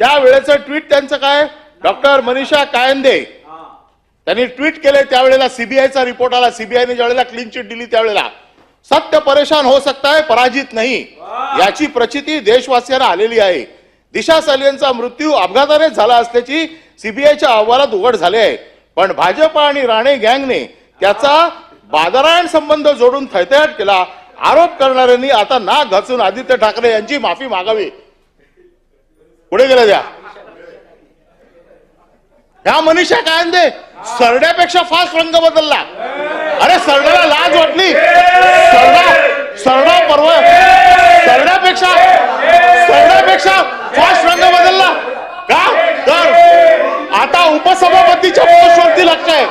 त्या वेळेचं ट्विट त्यांचं काय? डॉक्टर मनीषा कायंदे. त्यांनी ट्विट केले त्यावेळेला सीबीआयचा रिपोर्ट आला. सीबीआयने ज्यावेळेला क्लीन चिट दिली त्यावेळेला. सत्य परेशान हो सकता है पराजित नाही. याची प्रचिती देशवासियांना आलेली आहे. दिशा सालियनचा मृत्यू अपघाताने झाला असल्याची सीबीआयच्या अहवालात उघड झाले आहे. पण भाजप आणि राणे गँगने त्याचा बाजारायण संबंध जोडून थैथयाट केला. आरोप करणाऱ्यांनी आता नाक घासून आदित्य ठाकरे यांची माफी मागावी. पुढे गेला द्या. ह्या मनीषा काय म्हणते सरड्यापेक्षा फास्ट रंग बदलला. अरे सरड्याला लाज वाटली. सरडा सरडा पर्व सरड्यापेक्षा सरड्यापेक्षा फास्ट रंग बदलला. का? तर आता उपसभापतीच्या पोस्टवरती लक्ष आहे.